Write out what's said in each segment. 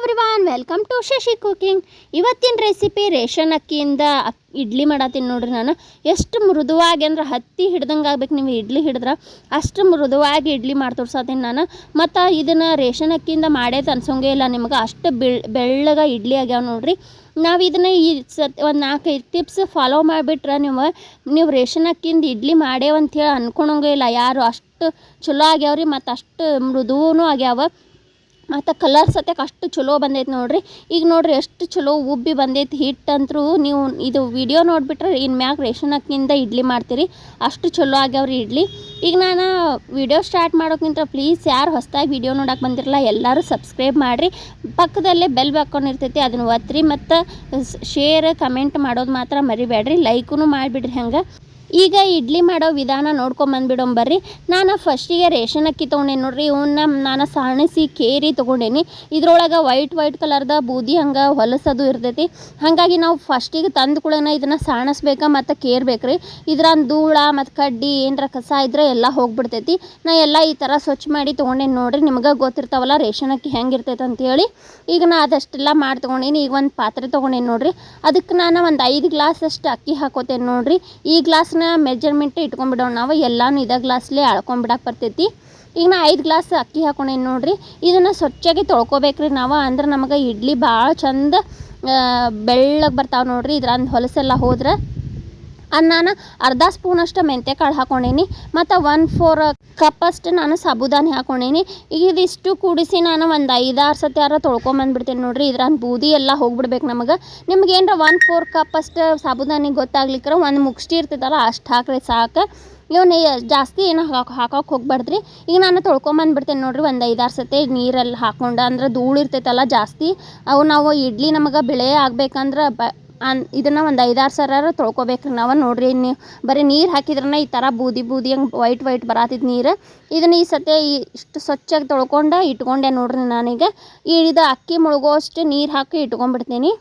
Everyone welcome to Shashi cooking ಇವತ್ತಿನ recipe ration ಅಕ್ಕಿಯಿಂದ ಇಡ್ಲಿ ಮಾಡತ್ತೀನಿ ನೋಡ್ರಿ ನಾನು. ಎಷ್ಟು ಮೃದುವಾಗಿ ಅಂದ್ರೆ ಹತ್ತಿ ಹಿಡ್ದಂಗೆ ಆಗ್ಬೇಕು ನೀವು ಇಡ್ಲಿ ಹಿಡಿದ್ರೆ ಅಷ್ಟು ಮೃದುವಾಗಿ ಇಡ್ಲಿ ಮಾಡಿ ತೋರ್ಸತ್ತೀನಿ ನಾನು. ಮತ್ತು ಇದನ್ನು ರೇಷನ್ ಅಕ್ಕಿಯಿಂದ ಮಾಡೇ ತನ್ಸೋಂಗೆ ಇಲ್ಲ ನಿಮ್ಗೆ. ಅಷ್ಟು ಬೆಳ್, ಬೆಳ್ಳಗೆ ಇಡ್ಲಿ ಆಗ್ಯಾವ ನೋಡ್ರಿ. ನಾವು ಇದನ್ನು ಈ ಸತ್, ಒಂದು ನಾಲ್ಕೈದು ಟಿಪ್ಸ್ ಫಾಲೋ ಮಾಡಿಬಿಟ್ರೆ ನೀವು ನೀವು ರೇಷನ್ ಅಕ್ಕಿಯಿಂದ ಇಡ್ಲಿ ಮಾಡೇವು ಹೇಳಿ ಅನ್ಕೊಳಂಗೇ ಇಲ್ಲ. ಯಾರು ಅಷ್ಟು ಚಲೋ ಆಗ್ಯಾವ್ರಿ ಮತ್ತು ಅಷ್ಟು ಮೃದುವೂ ಆಗ್ಯಾವ. ಮತ್ತು ಕಲರ್ ಸತ್ಯಕ್ಕೆ ಅಷ್ಟು ಚಲೋ ಬಂದೈತೆ ನೋಡಿರಿ. ಈಗ ನೋಡ್ರಿ ಎಷ್ಟು ಚಲೋ ಉಬ್ಬಿ ಬಂದೈತಿ ಹಿಟ್ಟಂತರೂ ನೀವು ಇದು ವಿಡಿಯೋ ನೋಡಿಬಿಟ್ರೆ ಇನ್ನು ಮ್ಯಾಗ ರೇಷನ್ ಅಕ್ಕಿಯಿಂದ ಇಡ್ಲಿ ಮಾಡ್ತೀರಿ. ಅಷ್ಟು ಚಲೋ ಆಗ್ಯಾವ್ರಿ ಇಡ್ಲಿ. ಈಗ ನಾನು ವಿಡಿಯೋ ಸ್ಟಾರ್ಟ್ ಮಾಡೋಕ್ಕಿಂತ ಪ್ಲೀಸ್ ಯಾರು ಹೊಸ್ದಾಗಿ ವಿಡಿಯೋ ನೋಡೋಕೆ ಬಂದಿರಲ್ಲ ಎಲ್ಲರೂ ಸಬ್ಸ್ಕ್ರೈಬ್ ಮಾಡಿರಿ. ಪಕ್ಕದಲ್ಲೇ ಬೆಲ್ ಹಾಕ್ಕೊಂಡಿರ್ತೈತಿ ಅದನ್ನು ಒತ್ತಿರಿ ಮತ್ತು ಶೇರ್ ಕಮೆಂಟ್ ಮಾಡೋದು ಮಾತ್ರ ಮರಿಬೇಡ್ರಿ ಲೈಕೂ ಮಾಡಿಬಿಡ್ರಿ ಹಂಗೆ. ಈಗ ಇಡ್ಲಿ ಮಾಡೋ ವಿಧಾನ ನೋಡ್ಕೊಂಬಂದ್ಬಿಡೋಣ ಬರ್ರಿ. ನಾನು ಫಸ್ಟಿಗೆ ರೇಷನ್ ಅಕ್ಕಿ ತೊಗೊಂಡೇನಿ ನೋಡ್ರಿ ಇವನ್ನ ನಾನು ಸಾಣಿಸಿ ಕೇರಿ ತೊಗೊಂಡೇನಿ. ಇದ್ರೊಳಗೆ ವೈಟ್ ವೈಟ್ ಕಲರ್ದ ಬೂದಿ ಹಂಗೆ ಹೊಲಸದು ಇರ್ತೈತಿ. ಹಾಗಾಗಿ ನಾವು ಫಸ್ಟಿಗೆ ತಂದು ಕೂಡ ಇದನ್ನು ಸಾಣಿಸ್ಬೇಕು ಮತ್ತು ಕೇರ್ಬೇಕು ರೀ ಇದ್ರಂದು ಧೂಳ ಮತ್ತು ಕಡ್ಡಿ ಏನರ ಕಸ ಇದ್ರೆ ಎಲ್ಲ ಹೋಗ್ಬಿಡ್ತೈತಿ. ನಾ ಎಲ್ಲ ಈ ಥರ ಸ್ವಚ್ಛ ಮಾಡಿ ತೊಗೊಂಡೇನಿ ನೋಡ್ರಿ, ನಿಮ್ಗೆ ಗೊತ್ತಿರ್ತಾವಲ್ಲ ರೇಷನ್ ಅಕ್ಕಿ ಹೆಂಗಿರ್ತೈತೆ ಅಂತೇಳಿ ಈಗ ನಾ ಅದಷ್ಟೆಲ್ಲ ಮಾಡಿ ತೊಗೊಂಡೇನಿ, ಈಗ ಒಂದು ಪಾತ್ರೆ ತೊಗೊಂಡೇನಿ ನೋಡ್ರಿ. ಅದಕ್ಕೆ ನಾನು ಒಂದು ಐದು ಗ್ಲಾಸ್ ಅಷ್ಟು ಅಕ್ಕಿ ಹಾಕೋತೇನೆ ನೋಡ್ರಿ. ಈ ಗ್ಲಾಸ್ನ ಮೆಜರ್ಮೆಂಟ್ ಇಟ್ಕೊಂಡ್ಬಿಡೋಣ ನಾವು. ಎಲ್ಲಾನು ಇದೇ ಗ್ಲಾಸ್ಲೇ ಅಳ್ಕೊಂಡ್ಬಿಡಕ್ಕೆ ಬರ್ತೈತಿ. ಈಗ ನಾ ಐದು ಗ್ಲಾಸ್ ಅಕ್ಕಿ ಹಾಕೊಂಡೇನು ನೋಡ್ರಿ. ಇದನ್ನು ಸ್ವಚ್ಛಾಗಿ ತೊಳ್ಕೊಬೇಕ್ರಿ ನಾವು. ಅಂದ್ರೆ ನಮಗೆ ಇಡ್ಲಿ ಭಾಳ ಚಂದ ಬೆಳ್ಳಗೆ ಬರ್ತಾವೆ ನೋಡ್ರಿ. ಇದ್ರ ಹೊಲಸೆಲ್ಲ ಹೋದ್ರೆ ನಾನು ಅರ್ಧ ಸ್ಪೂನಷ್ಟು ಮೆಂತ್ಯ ಕಾಳು ಹಾಕೊಂಡೇನಿ, ಮತ್ತು ಒನ್ ಫೋರ್ ಕಪ್ಪಷ್ಟು ನಾನು ಸಾಬುದಾನಿ ಹಾಕೊಂಡೇನಿ. ಈಗ ಇದಿಷ್ಟು ಕೂಡಿಸಿ ನಾನು ಒಂದು ಐದಾರು ಸತಿ ಆರ ತೊಳ್ಕೊಂಬಂದ್ಬಿಡ್ತೀನಿ ನೋಡಿರಿ ಇದ್ರಂದು ಬೂದಿ ಎಲ್ಲ ಹೋಗ್ಬಿಡ್ಬೇಕು ನಮಗೆ. ನಿಮ್ಗೆ ಏನರ ಒನ್ ಫೋರ್ ಕಪ್ಪಷ್ಟು ಸಾಬುದಾನಿ ಗೊತ್ತಾಗ್ಲಿಕ್ಕರ ಒಂದು ಮುಕ್ಷಿ ಇರ್ತೈತಲ್ಲ, ಅಷ್ಟು ಹಾಕ್ರಿ ಸಾಕು. ಇವನ್ನ ಜಾಸ್ತಿ ಏನು ಹಾಕಿ ಹಾಕೋಕೆ ಹೋಗ್ಬಾರ್ದ್ರಿ ಈಗ ನಾನು ತೊಳ್ಕೊಂಬಂದ್ಬಿಡ್ತೇನೆ ನೋಡ್ರಿ, ಒಂದು ಐದಾರು ಸತಿ ನೀರಲ್ಲಿ ಹಾಕೊಂಡು, ಅಂದ್ರೆ ಧೂಳು ಇರ್ತೈತಲ್ಲ ಜಾಸ್ತಿ. ಅವು ನಾವು ಇಡ್ಲಿ ನಮಗೆ ಬೆಳೆ ಆಗ್ಬೇಕಂದ್ರೆ ಬ ಅನ್ ಇದನ್ನು ಒಂದು ಐದಾರು ಸರಾರ ತೊಳ್ಕೊಬೇಕ್ರಿ ನಾವು ನೋಡ್ರಿ ನೀವು ಬರೀ ನೀರು ಹಾಕಿದ್ರನ ಈ ಥರ ಬೂದಿ ಬೂದಿ ಹಂಗೆ ವೈಟ್ ವೈಟ್ ಬರತ್ತಿದ್ದು ನೀರು. ಇದನ್ನು ಈ ಸತೆ ಇಷ್ಟು ಸ್ವಚ್ಛಾಗಿ ತೊಳ್ಕೊಂಡು ಇಟ್ಕೊಂಡೆ ನೋಡ್ರಿ ನಾನೀಗ. ಇದು ಅಕ್ಕಿ ಮುಳುಗೋಷ್ಟು ನೀರು ಹಾಕಿ ಇಟ್ಕೊಂಡ್ಬಿಡ್ತೀನಿ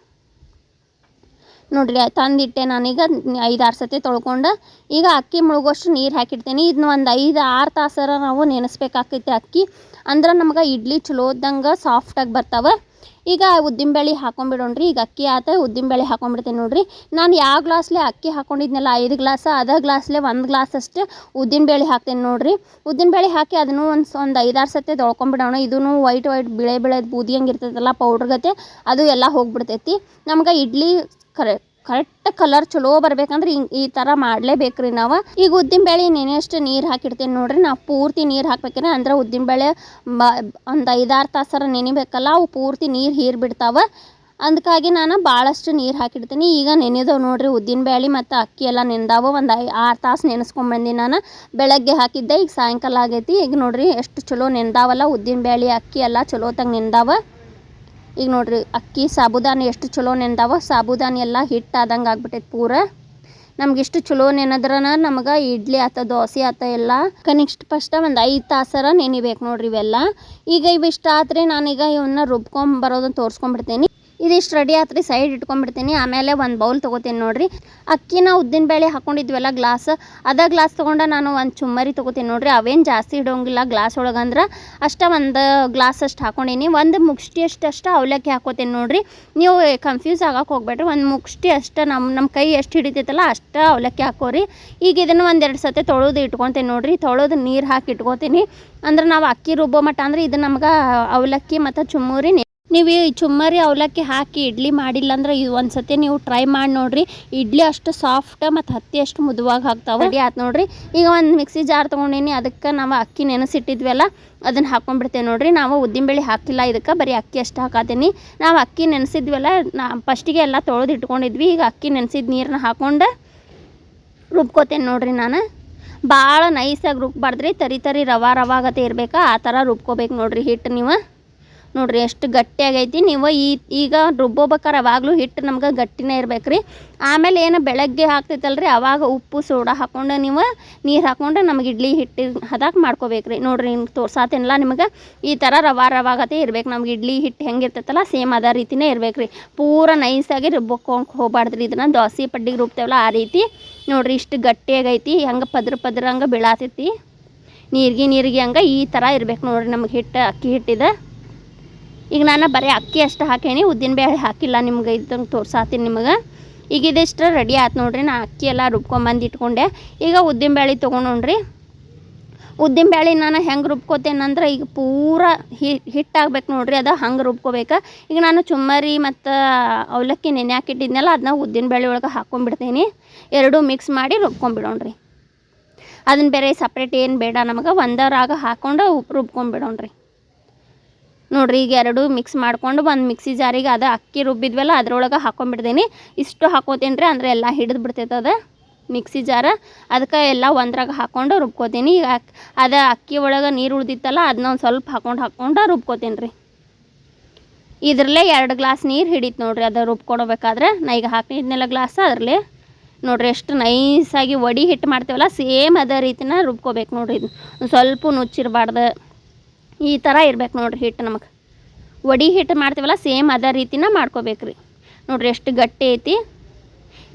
ನೋಡ್ರಿ, ತಂದಿಟ್ಟೆ ನಾನೀಗ ಐದಾರು ಸತಿ ತೊಳ್ಕೊಂಡು. ಈಗ ಅಕ್ಕಿ ಮುಳುಗೋಷ್ಟು ನೀರು ಹಾಕಿಡ್ತೀನಿ. ಇದನ್ನ ಒಂದು ಐದು ಆರು ತಾಸರ ನಾವು ನೆನೆಸ್ಬೇಕಾಗ್ತೈತೆ ಅಕ್ಕಿ. ಅಂದ್ರೆ ನಮ್ಗೆ ಇಡ್ಲಿ ಚಲೋದಂಗೆ ಸಾಫ್ಟಾಗಿ ಬರ್ತಾವೆ. ಈಗ ಉದ್ದಿನಬೇಳೆ ಹಾಕೊಂಡ್ಬಿಡೋಣ್ರಿ ಈಗ ಅಕ್ಕಿ ಆತ ಉದ್ದಿನಬೇಳೆ ಹಾಕೊಂಡ್ಬಿಡ್ತೀನಿ ನೋಡ್ರಿ. ನಾನು ಯಾವ ಗ್ಲಾಸ್ಲೆ ಅಕ್ಕಿ ಹಾಕೊಂಡಿದ್ನಲ್ಲ, ಐದು ಗ್ಲಾಸ, ಅದ ಗ್ಲಾಸ್ಲೆ ಒಂದು ಗ್ಲಾಸ್ ಅಷ್ಟು ಉದ್ದಿನಬೇಳೆ ಹಾಕ್ತೀನಿ ನೋಡ್ರಿ. ಉದ್ದಿನಬೇಳೆ ಹಾಕಿ ಅದನ್ನು ಒಂದು ಒಂದು ಐದಾರು ಸತಿ ತೊಳ್ಕೊಂಬಿಡೋಣ. ಇದೂ ವೈಟ್ ವೈಟ್ ಬಿಳೆ ಬಿಳೆ ಬೂದಿ ಹಂಗೆ ಇರ್ತೈತಲ್ಲ ಪೌಡ್ರ್ ಗತೆ, ಅದು ಎಲ್ಲ ಹೋಗ್ಬಿಡ್ತೈತಿ. ನಮ್ಗೆ ಇಡ್ಲಿ ಕರೆ ಕರೆಕ್ಟ್ ಕಲರ್ ಚಲೋ ಬರ್ಬೇಕಂದ್ರೆ ಹಿಂಗೆ ಈ ಥರ ಮಾಡಲೇಬೇಕ್ರಿ ನಾವು. ಈಗ ಉದ್ದಿನ ಉದ್ದಿನಬೇಳೆ ನೆನೆಯಷ್ಟು ನೀರು ಹಾಕಿಡ್ತೀನಿ ನೋಡ್ರಿ, ನಾವು ಪೂರ್ತಿ ನೀರು ಹಾಕ್ಬೇಕ್ರಿ ಅಂದ್ರೆ ಉದ್ದಿನಬೇಳೆ ಬ ಒಂದು ಐದಾರು ತಾಸರ ನೆನಿಬೇಕಲ್ಲ, ಅವು ಪೂರ್ತಿ ನೀರು ಹೀರಿ ಬಿಡ್ತಾವೆ. ಅದಕ್ಕಾಗಿ ನಾನು ಭಾಳಷ್ಟು ನೀರು ಹಾಕಿಡ್ತೀನಿ. ಈಗ ನೆನೆದವು ನೋಡ್ರಿ ಉದ್ದಿನಬೇಳೆ ಮತ್ತು ಅಕ್ಕಿ ಎಲ್ಲ ನೆನೆದಾವ ಒಂದು ಐ ಆರು ತಾಸು ನೆನೆಸ್ಕೊಂಬಂದು ನಾನು. ಬೆಳಗ್ಗೆ ಹಾಕಿದ್ದೆ, ಈಗ ಸಾಯಂಕಾಲ ಆಗೈತಿ. ಈಗ ನೋಡ್ರಿ ಎಷ್ಟು ಚಲೋ ನೆಂದಾವಲ್ಲ ಉದ್ದಿನ ಬೇಳೆ, ಅಕ್ಕಿ ಎಲ್ಲ ಚಲೋ ತಂಗ ಈಗ ನೋಡ್ರಿ, ಅಕ್ಕಿ ಸಾಬುದಾನಿ ಎಷ್ಟು ಚಲೋ ನೆನೆದಾವ ಸಾಬುದಾನಿ ಎಲ್ಲ ಹಿಟ್ ಆದಂಗೆ ಆಗ್ಬಿಟ್ಟೈತೆ ಪೂರ. ನಮ್ಗೆ ಇಷ್ಟು ಚಲೋ ನೆನೆದ್ರನ ನಮಗೆ ಇಡ್ಲಿ ಆತ, ದೋಸೆ ಆತ ಎಲ್ಲ. ಕನಿಷ್ಠ ಫಸ್ಟ್ ಒಂದು ಐದು ತಾಸರ ನೆನಿಬೇಕು ನೋಡ್ರಿ ಇವೆಲ್ಲ. ಈಗ ಇವಿಷ್ಟ ಆತ್ರಿ ನಾನೀಗ ಇವನ್ನ ರುಬ್ಕೊಂಬರೋದನ್ನ ತೋರಿಸ್ಕೊಂಬಿಡ್ತೀನಿ ಇದಿಷ್ಟು ರೆಡಿ ಆತ್ರಿ ಸೈಡ್ ಇಟ್ಕೊಂಡ್ಬಿಡ್ತೀನಿ. ಆಮೇಲೆ ಒಂದು ಬೌಲ್ ತೊಗೋತೀನಿ ನೋಡ್ರಿ. ಅಕ್ಕಿನ ಉದ್ದಿನ ಬೇಳೆ ಹಾಕೊಂಡಿದ್ವಲ್ಲ ಗ್ಲಾಸ್ ಅದ ಗ್ಲಾಸ್ ತೊಗೊಂಡ ನಾನು ಒಂದು ಚುಮ್ಮರಿ ತೊಗೋತೀನಿ ನೋಡ್ರಿ. ಅವೇನು ಜಾಸ್ತಿ ಇಡೋಂಗಿಲ್ಲ ಗ್ಲಾಸ್ ಒಳಗಂದ್ರೆ ಅಷ್ಟೇ ಒಂದು ಗ್ಲಾಸ್ ಅಷ್ಟು ಹಾಕೊಂಡೀನಿ. ಒಂದು ಮುಗ್ಷ್ಟಿ ಅಷ್ಟು ಅವಲಕ್ಕಿ ಹಾಕೋತೀನಿ ನೋಡ್ರಿ. ನೀವು ಕನ್ಫ್ಯೂಸ್ ಆಗಕ್ಕೆ ಹೋಗ್ಬೇಡ್ರಿ. ಒಂದು ಮುಗ್ಷ್ಟಿ ಅಷ್ಟು ನಮ್ಮ ನಮ್ಮ ಕೈ ಎಷ್ಟು ಹಿಡಿತೈತಲ್ಲ ಅಷ್ಟು ಅವಲಕ್ಕಿ ಹಾಕೋರಿ. ಈಗ ಇದನ್ನು ಒಂದೆರಡು ಸತಿ ತೊಳೆದು ಇಟ್ಕೊತೀನಿ ನೋಡ್ರಿ. ತೊಳೆದು ನೀರು ಹಾಕಿ ಇಟ್ಕೋತೀನಿ. ಅಂದ್ರೆ ನಾವು ಅಕ್ಕಿ ರುಬ್ಬೋ ಮಟ್ಟ ಅಂದ್ರೆ ಇದು ನಮ್ಗೆ ಅವಲಕ್ಕಿ ಮತ್ತು ಚುಮ್ಮರಿ ನೀವು ಈ ಚುಮ್ಮರಿ ಅವಲಕ್ಕಿ ಹಾಕಿ ಇಡ್ಲಿ ಮಾಡಿಲ್ಲ ಅಂದ್ರೆ ಇದು ಒಂದು ಸತಿ ನೀವು ಟ್ರೈ ಮಾಡಿ ನೋಡ್ರಿ. ಇಡ್ಲಿ ಅಷ್ಟು ಸಾಫ್ಟ್ ಮತ್ತು ಹತ್ತಿ ಅಷ್ಟು ಮುದುವಾಗಿ ಹಾಕ್ತಾವೆ ರೆಡಿ ಆಯ್ತು ನೋಡ್ರಿ. ಈಗ ಒಂದು ಮಿಕ್ಸಿ ಜಾರ್ ತೊಗೊಂಡೀನಿ. ಅದಕ್ಕೆ ನಾವು ಅಕ್ಕಿ ನೆನೆಸಿಟ್ಟಿದ್ವಲ್ಲ ಅದನ್ನು ಹಾಕೊಂಡ್ಬಿಡ್ತೇವೆ ನೋಡ್ರಿ. ನಾವು ಉದ್ದಿನಬೇಳೆ ಹಾಕಿಲ್ಲ ಇದಕ್ಕೆ ಬರೀ ಅಕ್ಕಿ ಅಷ್ಟು ಹಾಕಾತೀನಿ. ನಾವು ಅಕ್ಕಿ ನೆನೆಸಿದ್ವಲ್ಲ ನಾ ಫಸ್ಟಿಗೆ ಎಲ್ಲ ತೊಳೆದು ಇಟ್ಕೊಂಡಿದ್ವಿ. ಈಗ ಅಕ್ಕಿ ನೆನೆಸಿದ ನೀರನ್ನ ಹಾಕ್ಕೊಂಡು ರುಬ್ಕೋತೇನೆ ನೋಡ್ರಿ ನಾನು. ಭಾಳ ನೈಸಾಗಿ ರುಬ್ಬಾರ್ದ್ರಿ. ತರಿ ತರಿ ರವಾ ರವಾ ಆಗತ್ತೆ ಇರ್ಬೇಕಾ ಆ ಥರ ರುಬ್ಕೋಬೇಕು ನೋಡ್ರಿ ಹಿಟ್ಟು ನೀವು. ನೋಡ್ರಿ ಎಷ್ಟು ಗಟ್ಟಿಯಾಗೈತಿ. ನೀವು ಈ ಈಗ ರುಬ್ಬೋಬೇಕಾರೆ ಅವಾಗಲೂ ಹಿಟ್ಟು ನಮ್ಗೆ ಗಟ್ಟಿನೇ ಇರ್ಬೇಕು ರೀ ಆಮೇಲೆ ಏನು ಬೆಳಗ್ಗೆ ಹಾಕ್ತೈತಲ್ರಿ ಅವಾಗ ಉಪ್ಪು, ಸೋಡಾ ಹಾಕೊಂಡು ನೀವು ನೀರು ಹಾಕ್ಕೊಂಡು ನಮಗೆ ಇಡ್ಲಿ ಹಿಟ್ಟು ಹದಾಕ್ ಮಾಡ್ಕೋಬೇಕು ರೀ ನೋಡ್ರಿ ನಿಮ್ಗೆ ತೋರ್ಸಾತೇನಲ್ಲ ನಿಮಗೆ, ಈ ಥರ ರವಾ ರವಾಗತೆ ಇರ್ಬೇಕು. ನಮ್ಗೆ ಇಡ್ಲಿ ಹಿಟ್ಟು ಹೆಂಗೆ ಇರ್ತೈತಲ್ಲ, ಸೇಮ್ ಅದೇ ರೀತಿನೇ ಇರ್ಬೇಕು ರೀ ಪೂರ ನೈಸಾಗಿ ರುಬ್ಬೋಕೊಂಡ್ ಹೋಗ್ಬಾರ್ದ್ರಿ ಇದನ್ನು. ದೋಸೆ ಪಡ್ಡಿಗೆ ರುಬ್ತೇವಲ್ಲ ಆ ರೀತಿ. ನೋಡ್ರಿ ಇಷ್ಟು ಗಟ್ಟಿಯಾಗೈತಿ, ಹಂಗೆ ಪದ್ರ ಪದ್ರ ಹಂಗೆ ಬೀಳಾತೈತಿ. ನೀರಿಗೆ ನೀರಿಗೆ ಹಂಗೆ ಈ ಥರ ಇರ್ಬೇಕು ನೋಡ್ರಿ ನಮಗೆ ಹಿಟ್ಟು, ಅಕ್ಕಿ ಹಿಟ್ಟಿದೆ. ಈಗ ನಾನು ಬರೀ ಅಕ್ಕಿ ಅಷ್ಟು ಹಾಕೇನಿ, ಉದ್ದಿನ ಬೇಳೆ ಹಾಕಿಲ್ಲ ನಿಮ್ಗೆ ಇದನ್ನು ತೋರ್ಸಾತೀನಿ ನಿಮಗೆ. ಈಗ ಇದಿಷ್ಟು ರೆಡಿ ಆಯ್ತು ನೋಡ್ರಿ, ನಾ ಅಕ್ಕಿ ಎಲ್ಲ ರುಬ್ಕೊಂಬಂದು ಇಟ್ಕೊಂಡೆ. ಈಗ ಉದ್ದಿನ ಬೇಳೆ ತೊಗೊಂಡ್ರಿ ಉದ್ದಿನ ಬೇಳೆ ನಾನು ಹೆಂಗೆ ರುಬ್ಕೋತೇನಂದ್ರೆ ಈಗ ಪೂರ ಹಿಟ್ಟಾಗ್ಬೇಕು ನೋಡ್ರಿ, ಅದು ಹಂಗೆ ರುಬ್ಕೋಬೇಕು. ಈಗ ನಾನು ಚುಮ್ಮರಿ ಮತ್ತು ಅವಲಕ್ಕಿ ನೆನೆ ಹಾಕಿಟ್ಟಿದ್ನಲ್ಲ ಅದನ್ನ ಉದ್ದಿನ ಬೇಳೆ ಒಳಗೆ ಹಾಕ್ಕೊಂಡ್ಬಿಡ್ತೀನಿ ಎರಡೂ ಮಿಕ್ಸ್ ಮಾಡಿ ರುಬ್ಕೊಂಡ್ಬಿಡೋಣ್ರಿ ಅದನ್ನ ಬೇರೆ ಸಪ್ರೇಟ್ ಏನು ಬೇಡ ನಮಗೆ, ಒಂದರಾಗ ಹಾಕ್ಕೊಂಡು ಉಪ್ಪು ರುಬ್ಕೊಂಡ್ಬಿಡೋಣ್ರಿ ನೋಡ್ರಿ, ಈಗ ಎರಡು ಮಿಕ್ಸ್ ಮಾಡ್ಕೊಂಡು ಒಂದು ಮಿಕ್ಸಿ ಜಾರಿಗೆ ಅದು ಅಕ್ಕಿ ರುಬ್ಬಿದ್ವಲ್ಲ, ಅದ್ರೊಳಗೆ ಹಾಕೊಂಡ್ಬಿಡ್ತೀನಿ ಇಷ್ಟು ಹಾಕೋತೀನಿ ರೀ ಅಂದರೆ ಎಲ್ಲ ಹಿಡಿದು ಬಿಡ್ತೈತೆ ಅದು ಮಿಕ್ಸಿ ಜಾರ. ಅದಕ್ಕೆ ಎಲ್ಲ ಒಂದ್ರಾಗ ಹಾಕ್ಕೊಂಡು ರುಬ್ಕೋತೀನಿ. ಈಗ ಅದು ಅಕ್ಕಿ ಒಳಗೆ ನೀರು ಉಳ್ದಿತ್ತಲ್ಲ ಅದನ್ನ ಒಂದು ಸ್ವಲ್ಪ ಹಾಕೊಂಡು ಹಾಕ್ಕೊಂಡು ರುಬ್ಕೋತೀನಿ ರೀ ಇದ್ರಲ್ಲೇ ಎರಡು ಗ್ಲಾಸ್ ನೀರು ಹಿಡಿತು ನೋಡ್ರಿ, ಅದು ರುಬ್ಕೊಡ್ಬೇಕಾದ್ರೆ. ನಾ ಈಗ ಹಾಕಿದ್ನೆಲ್ಲ ಗ್ಲಾಸ್ ಅದರಲ್ಲಿ. ನೋಡ್ರಿ, ಎಷ್ಟು ನೈಸಾಗಿ ಒಡಿ ಹಿಟ್ಟು ಮಾಡ್ತೇವಲ್ಲ, ಸೇಮ್ ಅದೇ ರೀತಿನ ರುಬ್ಕೋಬೇಕು ನೋಡ್ರಿ ಇದು. ಸ್ವಲ್ಪ ನುಚ್ಚಿರಬಾರ್ದು. ಈ ಥರ ಇರ್ಬೇಕು ನೋಡ್ರಿ ಹಿಟ್ಟು ನಮಗೆ ವಡಿ ಹಿಟ್ಟು ಮಾಡ್ತೀವಲ್ಲ, ಸೇಮ್ ಅದೇ ರೀತಿನ ಮಾಡ್ಕೋಬೇಕ್ರಿ. ನೋಡ್ರಿ ಎಷ್ಟು ಗಟ್ಟಿ ಐತಿ.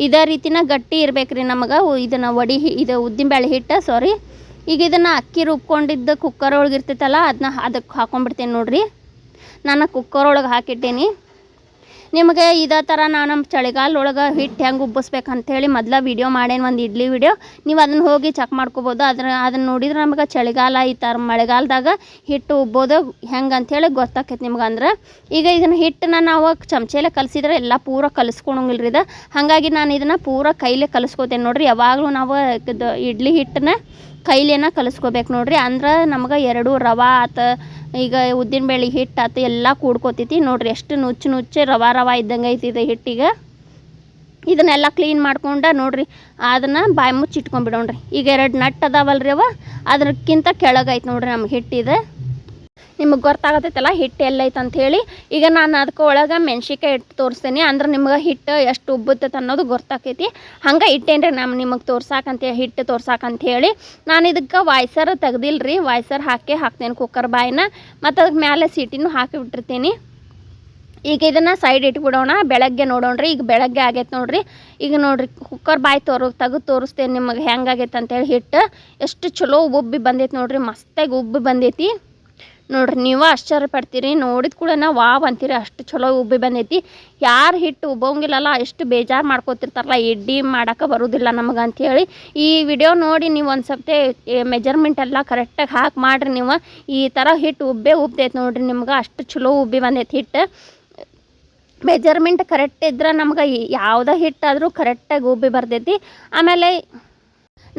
ಇದೇ ರೀತಿನ ಗಟ್ಟಿ ಇರ್ಬೇಕ್ರಿ ನಮಗೆ. ಇದನ್ನು ವಡಿ ಇದು ಉದ್ದಿನಬೇಳೆ ಹಿಟ್ಟು ಸಾರಿ ಈಗ ಇದನ್ನು ಅಕ್ಕಿ ರುಬ್ಕೊಂಡಿದ್ದ ಕುಕ್ಕರ್ ಒಳಗೆ ಇರ್ತೈತಲ್ಲ ಅದನ್ನ ಅದಕ್ಕೆ ಹಾಕೊಂಡ್ಬಿಡ್ತೀನಿ ನೋಡ್ರಿ. ನಾನು ಕುಕ್ಕರ್ ಒಳಗೆ ಹಾಕಿಟ್ಟೇನಿ. ನಿಮಗೆ ಇದೇ ಥರ ನಾನು ನಮ್ಮ ಚಳಿಗಾಲ ಒಳಗೆ ಹಿಟ್ಟು ಹೆಂಗೆ ಉಬ್ಬಿಸ್ಬೇಕು ಅಂಥೇಳಿ ಮೊದಲ ವೀಡಿಯೋ ಮಾಡೇನಿ ಒಂದು ಇಡ್ಲಿ ವಿಡಿಯೋ ನೀವು ಅದನ್ನು ಹೋಗಿ ಚೆಕ್ ಮಾಡ್ಕೋಬೋದು. ಅದ್ರ, ಅದನ್ನು ನೋಡಿದ್ರೆ ನಮಗೆ ಚಳಿಗಾಲ ಈ ಥರ ಮಳೆಗಾಲದಾಗ ಹಿಟ್ಟು ಉಬ್ಬೋದು. ಹೆಂಗೆ ಅಂಥೇಳಿ ಗೊತ್ತಾಕೈತಿ ನಿಮ್ಗೆ ಅಂದ್ರೆ. ಈಗ ಇದನ್ನು ಹಿಟ್ಟನ್ನ ನಾವು ಚಮಚೆಲೆ ಕಲಿಸಿದ್ರೆ ಎಲ್ಲ ಪೂರ ಕಲಿಸ್ಕೊಳಂಗಿಲ್ಲ ಇದು. ಹಾಗಾಗಿ ನಾನು ಇದನ್ನು ಪೂರ ಕೈಲೇ ಕಲಿಸ್ಕೋತೇನೆ ನೋಡಿರಿ. ಯಾವಾಗಲೂ ನಾವು ಇಡ್ಲಿ ಹಿಟ್ಟನ್ನ ಕೈಲೇನ ಕಲಿಸ್ಕೋಬೇಕು ನೋಡ್ರಿ. ಅಂದ್ರೆ ನಮ್ಗೆ ಎರಡು ರವಾ ಆತ, ಈಗ ಉದ್ದಿನಬೇಳೆ ಹಿಟ್ಟು ಆತ ಎಲ್ಲ ಕೂಡ್ಕೋತೈತಿ ನೋಡ್ರಿ. ಎಷ್ಟು ನುಚ್ಚು ನುಚ್ಚೆ ರವಾ ರವಾ ಇದ್ದಂಗೆ ಐತಿ ಇದು ಹಿಟ್ಟಿಗೆ. ಇದನ್ನೆಲ್ಲ ಕ್ಲೀನ್ ಮಾಡ್ಕೊಂಡು ನೋಡ್ರಿ. ಅದನ್ನು ಬಾಯಿ ಮುಚ್ಚಿ ಇಟ್ಕೊಂಡ್ಬಿಡೋಣ್ರಿ. ಈಗ ಎರಡು ನಟ್ ಅದಾವಲ್ರಿ ಅವ, ಅದಕ್ಕಿಂತ ಕೆಳಗೈತೆ ನೋಡ್ರಿ ನಮ್ಗೆ ಹಿಟ್ಟಿದೆ. ನಿಮಗೆ ಗೊತ್ತಾಗತ್ತೈತಲ್ಲ, ಹಿಟ್ಟು ಎಲ್ಲೈತೆ ಅಂಥೇಳಿ ಈಗ ನಾನು ಅದಕ್ಕೆ ಒಳಗೆ ಮೆಣ್ಸಿನ್ಕಾಯಿ ಇಟ್ಟು ತೋರಿಸ್ತೀನಿ. ಅಂದ್ರೆ ನಿಮ್ಗೆ ಹಿಟ್ಟು ಎಷ್ಟು ಉಬ್ಬುತ್ತೈತೆ ಅನ್ನೋದು ಗೊತ್ತಾಕೈತಿ. ಹಂಗೆ ಇಟ್ಟೇನ್ರಿ ನಮ್ಮ ನಿಮಗೆ ತೋರ್ಸಾಕಂತ, ಹಿಟ್ಟು ತೋರ್ಸಾಕಂತ ಹೇಳಿ ನಾನು ಇದಕ್ಕೆ ವಾಯ್ಸರ್ ತೆಗ್ದಿಲ್ಲ ರೀ ವಾಯ್ಸರ್ ಹಾಕಿ ಹಾಕ್ತೇನೆ ಕುಕ್ಕರ್ ಬಾಯಿನ. ಮತ್ತು ಅದಕ್ಕೆ ಮೇಲೆ ಸೀಟಿನೂ ಹಾಕಿ ಬಿಟ್ಟಿರ್ತೀನಿ. ಈಗ ಇದನ್ನು ಸೈಡ್ ಇಟ್ಬಿಡೋಣ. ಬೆಳಗ್ಗೆ ನೋಡೋಣ್ರಿ. ಈಗ ಬೆಳಗ್ಗೆ ಆಗೈತೆ ನೋಡ್ರಿ. ಈಗ ನೋಡ್ರಿ ಕುಕ್ಕರ್ ಬಾಯಿ ತೋರು, ತೆಗೆದು ತೋರಿಸ್ತೇನೆ ನಿಮಗೆ ಹೆಂಗಾಗೈತೆ ಅಂತೇಳಿ ಹಿಟ್ಟು. ಎಷ್ಟು ಚಲೋ ಉಬ್ಬಿ ಬಂದೈತೆ ನೋಡ್ರಿ. ಮಸ್ತಾಗಿ ಉಬ್ಬಿ ಬಂದೈತಿ. ನೋಡ್ರಿ, ನೀವು ಆಶ್ಚರ್ಯ ಪಡ್ತೀರಿ. ನೋಡಿದ ಕೂಡ ವಾವ್ ಅಂತೀರಿ, ಅಷ್ಟು ಚಲೋ ಉಬ್ಬಿ ಬಂದೈತಿ. ಯಾರು ಹಿಟ್ಟು ಉಬ್ಬೋಂಗಿಲ್ಲಲ್ಲ ಎಷ್ಟು ಬೇಜಾರು ಮಾಡ್ಕೋತಿರ್ತಾರಲ್ಲ ಇಡ್ಡಿ ಮಾಡೋಕೆ ಬರೋದಿಲ್ಲ ನಮಗೆ ಅಂಥೇಳಿ ಈ ವಿಡಿಯೋ ನೋಡಿ ನೀವು ಒಂದು ಸಪ್ತೆ ಮೆಜರ್ಮೆಂಟ್ ಎಲ್ಲ ಕರೆಕ್ಟಾಗಿ ಹಾಕಿ ಮಾಡಿರಿ ನೀವು. ಈ ಥರ ಹಿಟ್ಟು ಉಬ್ಬೇ ಉಬ್ತೈತೆ ನೋಡ್ರಿ ನಿಮ್ಗೆ, ಅಷ್ಟು ಚಲೋ ಉಬ್ಬಿ ಬಂದೈತಿ ಹಿಟ್ಟು ಮೆಜರ್ಮೆಂಟ್ ಕರೆಕ್ಟ್ ಇದ್ರೆ ನಮ್ಗೆ, ಯಾವುದೇ ಹಿಟ್ಟಾದರೂ ಕರೆಕ್ಟಾಗಿ ಉಬ್ಬಿ ಬರ್ತೈತಿ ಆಮೇಲೆ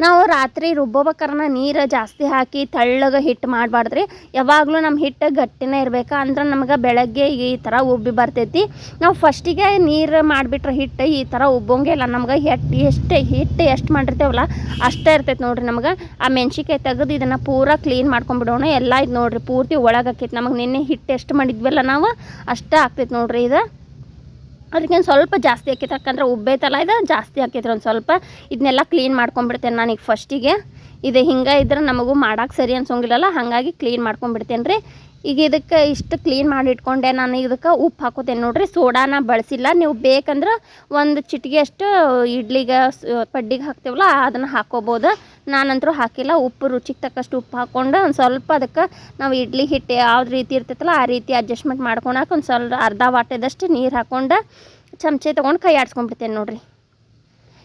ನಾವು ರಾತ್ರಿ ರುಬ್ಬೋಬೇಕಾರನ ನೀರು ಜಾಸ್ತಿ ಹಾಕಿ ತಳ್ಳಗೆ ಹಿಟ್ಟು ಮಾಡಬಾರ್ದ್ರಿ. ಯಾವಾಗಲೂ ನಮ್ಮ ಹಿಟ್ಟು ಗಟ್ಟಿನೇ ಇರಬೇಕು. ಅಂದ್ರೆ ನಮ್ಗೆ ಬೆಳಗ್ಗೆ ಈ ಥರ ಉಬ್ಬಿ ಬರ್ತೈತಿ. ನಾವು ಫಸ್ಟಿಗೆ ನೀರು ಮಾಡಿಬಿಟ್ರೆ ಹಿಟ್ಟು ಈ ಥರ ಉಬ್ಬೋಂಗೆ ಇಲ್ಲ. ನಮ್ಗೆ ಹಿಟ್ಟು ಎಷ್ಟು ಹಿಟ್ಟು ಎಷ್ಟು ಮಾಡಿರ್ತೇವಲ್ಲ ಅಷ್ಟೇ ಇರ್ತೈತೆ ನೋಡ್ರಿ ನಮ್ಗೆ. ಆ ಮೆಣ್ಸಿನ್ಕಾಯಿ ತೆಗೆದು ಇದನ್ನು ಪೂರ ಕ್ಲೀನ್ ಮಾಡ್ಕೊಂಡ್ಬಿಡೋಣ ಎಲ್ಲ ಇದು ನೋಡ್ರಿ ಪೂರ್ತಿ ಒಳಗೆ ಹಾಕೈತಿ ನಮಗೆ ನಿನ್ನೆ ಹಿಟ್ಟು ಎಷ್ಟು ಮಾಡಿದ್ವಲ್ಲ ನಾವು ಅಷ್ಟೇ ಆಗ್ತೈತೆ ನೋಡ್ರಿ ಇದು. ಅದಕ್ಕೆ ಸ್ವಲ್ಪ ಜಾಸ್ತಿ ಆಕೈತೆ ಯಾಕಂದ್ರೆ ಉಬ್ಬೈತಲ್ಲ ಇದು, ಜಾಸ್ತಿ ಆಕೈತ್ರಿ ಒಂದು ಸ್ವಲ್ಪ ಇದನ್ನೆಲ್ಲ ಕ್ಲೀನ್ ಮಾಡ್ಕೊಂಬಿಡ್ತೇನೆ ನಾನು ಫಸ್ಟಿಗೆ ಇದು ಹಿಂಗೆ ಇದ್ರೆ ನಮಗೂ ಮಾಡೋಕೆ ಸರಿ ಅನ್ಸೋಂಗಿಲ್ಲಲ್ಲ, ಹಾಗಾಗಿ ಕ್ಲೀನ್ ಮಾಡ್ಕೊಂಬಿಡ್ತೇನೆ ರೀ ಈಗ ಇದಕ್ಕೆ ಇಷ್ಟು ಕ್ಲೀನ್ ಮಾಡಿ ಇಟ್ಕೊಂಡೆ ನಾನು. ಇದಕ್ಕೆ ಉಪ್ಪು ಹಾಕೋತೇನೆ ನೋಡ್ರಿ. ಸೋಡಾನ ಬಳಸಿಲ್ಲ. ನೀವು ಬೇಕಂದ್ರೆ ಒಂದು ಚಿಟಿಗೆ ಅಷ್ಟು ಇಡ್ಲಿಗೆ ಪಡ್ಡಿಗೆ ಹಾಕ್ತೇವಲ್ಲ, ಅದನ್ನು ಹಾಕೋಬೋದು. ನಾನಂತರೂ ಹಾಕಿಲ್ಲ. ಉಪ್ಪು ರುಚಿಗೆ ತಕ್ಕಷ್ಟು ಉಪ್ಪು ಹಾಕ್ಕೊಂಡು ಒಂದು ಸ್ವಲ್ಪ ಅದಕ್ಕೆ ನಾವು ಇಡ್ಲಿ ಹಿಟ್ಟು ಯಾವ್ದು ರೀತಿ ಇರ್ತೈತಲ್ಲ, ಆ ರೀತಿ ಅಡ್ಜಸ್ಟ್ಮೆಂಟ್ ಮಾಡ್ಕೊಳಕ್ಕೆ ಒಂದು ಸ್ವಲ್ಪ ಅರ್ಧ ವಾಟದಷ್ಟು ನೀರು ಹಾಕ್ಕೊಂಡು ಚಮಚೆ ತೊಗೊಂಡು ಕೈ ಆಡ್ಸ್ಕೊಂಡ್ಬಿಡ್ತೇನೆ ನೋಡ್ರಿ.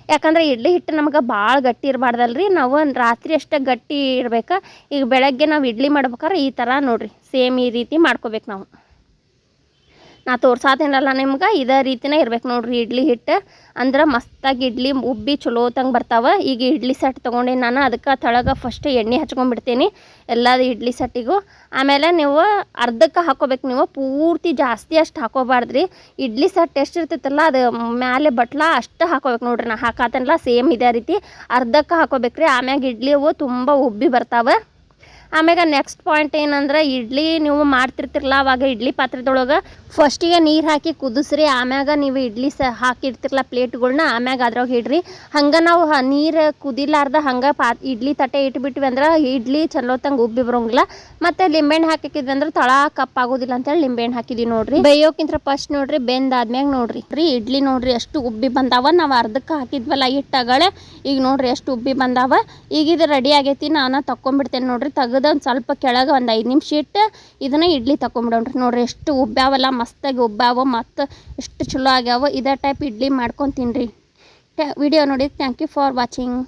ಯಾಕಂದ್ರೆ ಇಡ್ಲಿ ಹಿಟ್ಟು ನಮಗೆ ಭಾಳ ಗಟ್ಟಿ ಇರಬಾರ್ದಲ್ರಿ. ನಾವು ರಾತ್ರಿ ಅಷ್ಟೇ ಗಟ್ಟಿ ಇರ್ಬೇಕು ಈಗ ಬೆಳಗ್ಗೆ ನಾವು ಇಡ್ಲಿ ಮಾಡ್ಬೇಕಾದ್ರೆ ಈ ಥರ ನೋಡ್ರಿ. ಸೇಮ್ ಈ ರೀತಿ ಮಾಡ್ಕೋಬೇಕು ನಾವು. ನಾ ತೋರ್ಸಾತೇನಲ್ಲ ನಿಮ್ಗೆ? ಇದೇ ರೀತಿನೇ ಇರ್ಬೇಕು ನೋಡ್ರಿ. ಇಡ್ಲಿ ಹಿಟ್ಟು ಅಂದ್ರೆ ಮಸ್ತಾಗಿ ಇಡ್ಲಿ ಉಬ್ಬಿ ಚಲೋ ತಂಗೆ ಬರ್ತಾವೆ. ಈಗ ಇಡ್ಲಿ ಸೆಟ್ ತೊಗೊಂಡು ನಾನು ಅದಕ್ಕೆ ತಳಗ ಫಸ್ಟ್ ಎಣ್ಣೆ ಹಚ್ಕೊಂಡ್ಬಿಡ್ತೀನಿ ಎಲ್ಲ ಇಡ್ಲಿ ಸೆಟ್ಟಿಗೂ. ಆಮೇಲೆ ನೀವು ಅರ್ಧಕ್ಕೆ ಹಾಕೋಬೇಕು ನೀವು. ಪೂರ್ತಿ ಜಾಸ್ತಿ ಅಷ್ಟು ಹಾಕೋಬಾರ್ದ್ರಿ. ಇಡ್ಲಿ ಸೆಟ್ ಎಷ್ಟು ಇರ್ತೈತಲ್ಲ ಅದು ಮ್ಯಾಲೆ ಬಟ್ಲ ಅಷ್ಟು ಹಾಕೋಬೇಕು ನೋಡ್ರಿ ನಾ ಹಾಕಾತನಲ್ಲ ಸೇಮ್ ಇದೇ ರೀತಿ. ಅರ್ಧಕ್ಕೆ ಹಾಕೋಬೇಕ್ರಿ. ಆಮ್ಯಾಗ ಇಡ್ಲಿ ಅವು ತುಂಬ ಉಬ್ಬಿ ಬರ್ತಾವೆ. ಆಮ್ಯಾಗ ನೆಕ್ಸ್ಟ್ ಪಾಯಿಂಟ್ ಏನಂದ್ರೆ, ಇಡ್ಲಿ ನೀವು ಮಾಡ್ತಿರ್ತಿರಲ್ಲ ಅವಾಗ ಇಡ್ಲಿ ಪಾತ್ರೆದೊಳಗೆ ಫಸ್ಟಿಗೆ ನೀರು ಹಾಕಿ ಕುದಿಸ್ರಿ, ಆಮ್ಯಾಗ ನೀವು ಇಡ್ಲಿ ಸ ಹಾಕಿರ್ತಿರಲ್ಲ ಪ್ಲೇಟ್ಗಳ್ನ, ಆಮ್ಯಾಗ ಅದ್ರಾಗ ಇಡ್ರಿ. ಹಂಗೆ ನಾವು ನೀರು ಕುದಿಲಾರ್ದ ಹಂಗೆ ಪಾ ಇಡ್ಲಿ ತಟ್ಟೆ ಇಟ್ಬಿಟ್ವಿ ಅಂದ್ರೆ ಇಡ್ಲಿ ಚಲೋತಂಗೆ ಉಬ್ಬಿ ಬರೋಂಗಿಲ್ಲ. ಮತ್ತು ಲಿಂಬೆಹಣ್ಣು ಹಾಕಿದ್ವಿ ಅಂದ್ರೆ ತಳ ಕಪ್ಪಾಗೋದಿಲ್ಲ ಅಂತೇಳಿ ಲಿಂಬೆಹಣ್ಣು ಹಾಕಿದ್ವಿ ನೋಡ್ರಿ. ಬೇಯೋಕ್ಕಿಂತ ಫಸ್ಟ್ ನೋಡ್ರಿ ಬೆಂದಾದ್ಮ್ಯಾಗ ನೋಡ್ರಿ. ರೀ ಇಡ್ಲಿ ನೋಡ್ರಿ ಎಷ್ಟು ಉಬ್ಬಿ ಬಂದಾವ. ನಾವು ಅರ್ಧಕ್ಕೆ ಹಾಕಿದ್ವಲ್ಲ ಹಿಟ್ಟಗಳೇ ಈಗ ನೋಡ್ರಿ ಎಷ್ಟು ಉಬ್ಬಿ ಬಂದಾವ. ಈಗ ಇದು ರೆಡಿ ಆಗೈತಿ, ನಾನು ತಕೊಂಡ್ಬಿಡ್ತೇನೆ ನೋಡ್ರಿ. ತೆಗೆದು ತೆಗೆದು ಒಂದು ಸ್ವಲ್ಪ ಕೆಳಗೆ ಒಂದು ಐದು ನಿಮಿಷ ಇಟ್ಟು ಇದನ್ನು ಇಡ್ಲಿ ತಗೊಂಬಿಡೋಣ್ರಿ ನೋಡ್ರಿ ಎಷ್ಟು ಉಬ್ಬ್ಯಾವಲ್ಲ ಮಸ್ತಾಗಿ ಉಬ್ಬ್ಯಾವ ಮತ್ತು ಎಷ್ಟು ಚಲೋ ಆಗ್ಯಾವ, ಇದೇ ಟೈಪ್ ಇಡ್ಲಿ ಮಾಡ್ಕೊಂಡು ತಿನ್ನಿರಿ ವಿಡಿಯೋ ನೋಡಿ ಥ್ಯಾಂಕ್ ಯು ಫಾರ್ ವಾಚಿಂಗ್